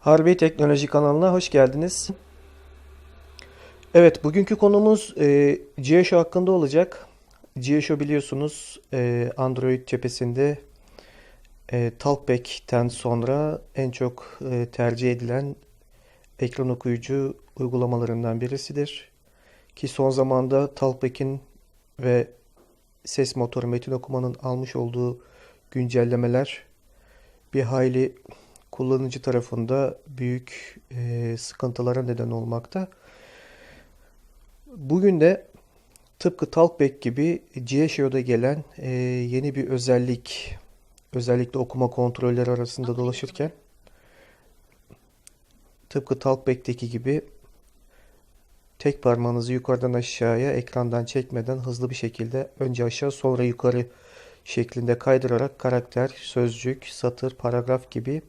Harbi Teknoloji kanalına hoş geldiniz. Evet, bugünkü konumuz e, GeoShow hakkında olacak. GeoShow biliyorsunuz e, Android cephesinde e, Talkback'ten sonra en çok e, tercih edilen ekran okuyucu uygulamalarından birisidir. Ki son zamanda Talkback'in ve ses motoru metin okumanın almış olduğu güncellemeler bir hayli kullanıcı tarafında büyük e, sıkıntılara neden olmakta. Bugün de tıpkı Talkback gibi GeoShow'da gelen e, yeni bir özellik, özellikle okuma kontrolleri arasında dolaşırken tıpkı Talkback'teki gibi tek parmağınızı yukarıdan aşağıya ekrandan çekmeden hızlı bir şekilde önce aşağı sonra yukarı şeklinde kaydırarak karakter, sözcük, satır, paragraf gibi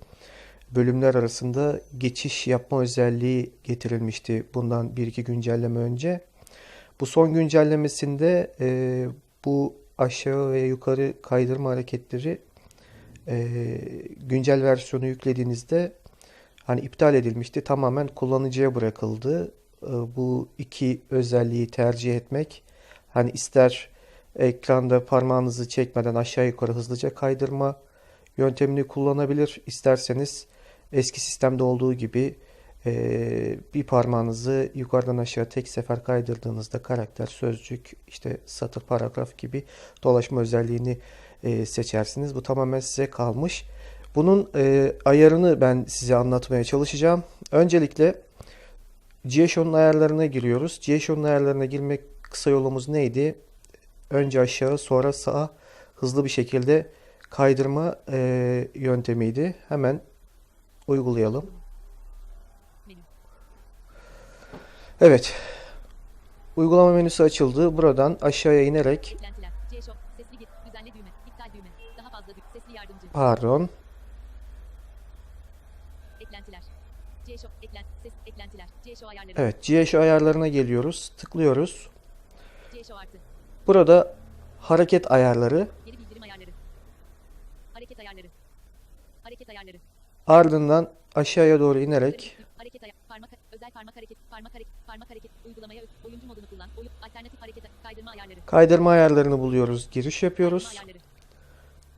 bölümler arasında geçiş yapma özelliği getirilmişti bundan bir iki güncelleme önce. Bu son güncellemesinde e, bu aşağı ve yukarı kaydırma hareketleri e, güncel versiyonu yüklediğinizde hani iptal edilmişti. Tamamen kullanıcıya bırakıldı. E, bu iki özelliği tercih etmek hani ister ekranda parmağınızı çekmeden aşağı yukarı hızlıca kaydırma yöntemini kullanabilir. İsterseniz eski sistemde olduğu gibi e, bir parmağınızı yukarıdan aşağı tek sefer kaydırdığınızda karakter, sözcük, işte satır, paragraf gibi dolaşma özelliğini e, seçersiniz. Bu tamamen size kalmış. Bunun e, ayarını ben size anlatmaya çalışacağım. Öncelikle GeoShow'un ayarlarına giriyoruz. GeoShow'un ayarlarına girmek kısa yolumuz neydi? Önce aşağı sonra sağa hızlı bir şekilde kaydırma e, yöntemiydi. Hemen uygulayalım. Evet. Uygulama menüsü açıldı. Buradan aşağıya inerek pardon. Eklentiler. Evet, GeoShow ayarlarına geliyoruz. Tıklıyoruz. Burada hareket ayarları. Hareket ardından aşağıya doğru inerek Hareket ayar. Parmak. Özel parmak hareket. Parmak hareket. Parmak hareket. Uygulamaya ö- oyuncu modunu kullan. Oyun. Alternatif hareket. Kaydırma ayarları. kaydırma ayarlarını buluyoruz. Giriş yapıyoruz.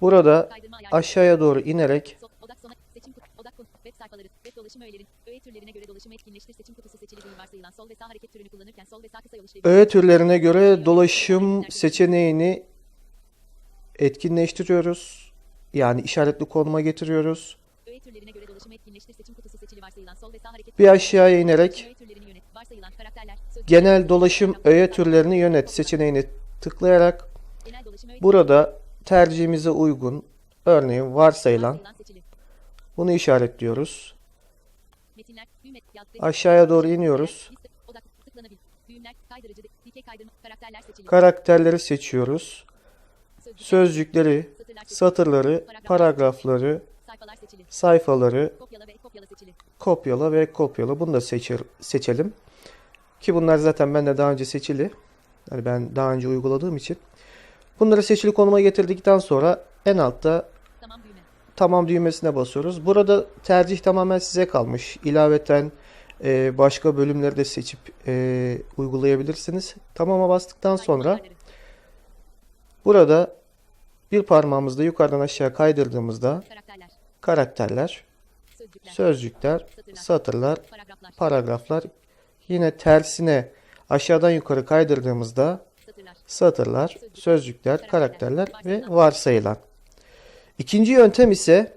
Burada aşağıya doğru inerek So- odak sona. Seçim kutu. Odak konu. Web sayfaları. Web dolaşım öğeleri. Öğe türlerine göre dolaşımı etkinleştir. Seçim kutusu seçili değil varsayılan sol ve sağ hareket türünü kullanırken sol ve sağ kısa yol işlevi. öğe türlerine göre dolaşım seçeneğini etkinleştiriyoruz. Yani işaretli konuma getiriyoruz. Öğe türlerine göre dolaşımı etkinleştir. Seçim kutusu seçili varsayılan sol ve sağ hareket Bir aşağıya inerek genel dolaşım öğe türlerini yönet seçeneğini tıklayarak burada tercihimize uygun örneğin varsayılan bunu işaretliyoruz. Metinler, düğme, yaz, resim, Aşağıya doğru iniyoruz. düğümler, kaydırıcı, kaydırma, karakterler. Karakterleri seçiyoruz. Sözcükler, Sözcükleri, satırları, paragrafları, Sayfalar seçili. sayfaları Kopyala ve kopyala seçili. kopyala ve kopyala. Bunu da seçer, seçelim. Ki bunlar zaten bende daha önce seçili. Yani ben daha önce uyguladığım için. Bunları seçili konuma getirdikten sonra en altta Tamam düğme. tamam düğmesine basıyoruz. Burada tercih tamamen size kalmış. İlaveten e, başka bölümleri de seçip e, uygulayabilirsiniz. Tamama bastıktan sonra burada bir parmağımızla yukarıdan aşağı kaydırdığımızda Karakterler, sözcükler, satırlar, paragraflar, yine tersine aşağıdan yukarı kaydırdığımızda satırlar. satırlar, sözcükler, karakterler ve varsayılan. İkinci yöntem ise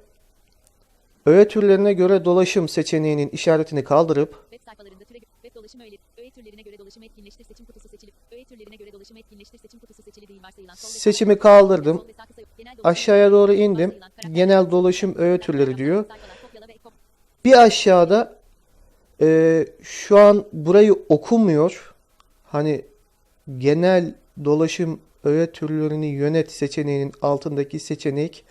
öğe türlerine göre dolaşım seçeneğinin işaretini kaldırıp Web sayfalarında türe web dolaşım öğeleri, öğe türlerine göre dolaşımı etkinleştir seçim kutusu seçili. Öğe türlerine göre dolaşımı etkinleştir seçim kutusu seçili değil varsayılan sol ve seçimi kaldırdım. sol ve sağ kısa yol, genel dolaşım Aşağıya doğru indim. varsayılan Genel dolaşım öğe türleri diyor. sayfalar, kopyala ve kop- Bir aşağıda e, şu an burayı okumuyor. Hani genel dolaşım öğe türlerini yönet seçeneğinin altındaki seçenek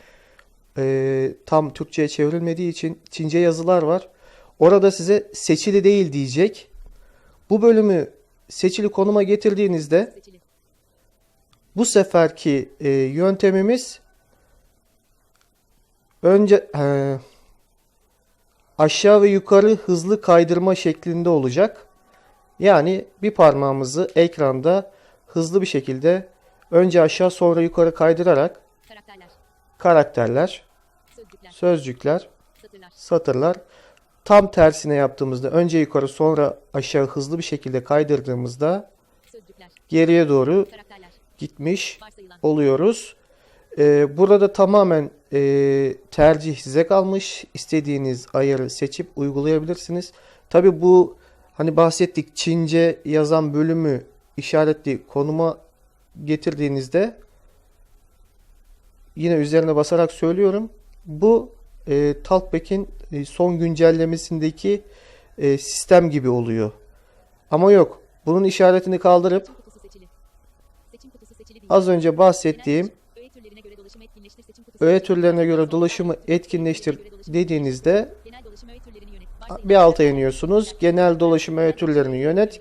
e, tam Türkçe'ye çevrilmediği için Çince yazılar var. Orada size seçili değil diyecek. Bu bölümü seçili konuma getirdiğinizde Seçili. bu seferki e, yöntemimiz önce e, aşağı ve yukarı hızlı kaydırma şeklinde olacak. Yani bir parmağımızı ekranda hızlı bir şekilde önce aşağı sonra yukarı kaydırarak Karakterler. karakterler, Sözcükler. sözcükler, Satırlar. satırlar tam tersine yaptığımızda önce yukarı sonra aşağı hızlı bir şekilde kaydırdığımızda Sözcükler. geriye doğru Karakterler. gitmiş Varsayılan. oluyoruz. Ee, burada tamamen e, tercih size kalmış. İstediğiniz ayarı seçip uygulayabilirsiniz. Tabi bu hani bahsettik Çince yazan bölümü işaretli konuma getirdiğinizde yine üzerine basarak söylüyorum. Bu e, Talkback'in e, son güncellemesindeki e, sistem gibi oluyor. Ama yok. Bunun işaretini kaldırıp az önce bahsettiğim Öğe türlerine göre dolaşımı etkinleştir. Dediğinizde bir alta iniyorsunuz. Genel dolaşım öğe türlerini yönet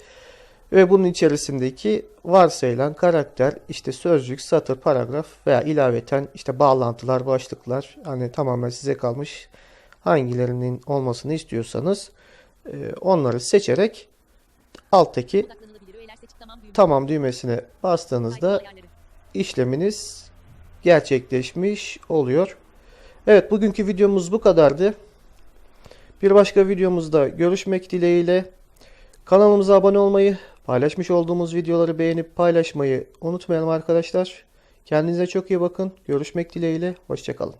ve bunun içerisindeki varsayılan karakter, işte sözcük, satır, paragraf veya ilaveten işte bağlantılar, başlıklar hani tamamen size kalmış. Hangilerinin olmasını istiyorsanız e, onları seçerek alttaki tamam düğmesi. tamam düğmesine bastığınızda işleminiz gerçekleşmiş oluyor. Evet bugünkü videomuz bu kadardı. Bir başka videomuzda görüşmek dileğiyle. Kanalımıza abone olmayı, paylaşmış olduğumuz videoları beğenip paylaşmayı unutmayalım arkadaşlar. Kendinize çok iyi bakın. Görüşmek dileğiyle. Hoşçakalın.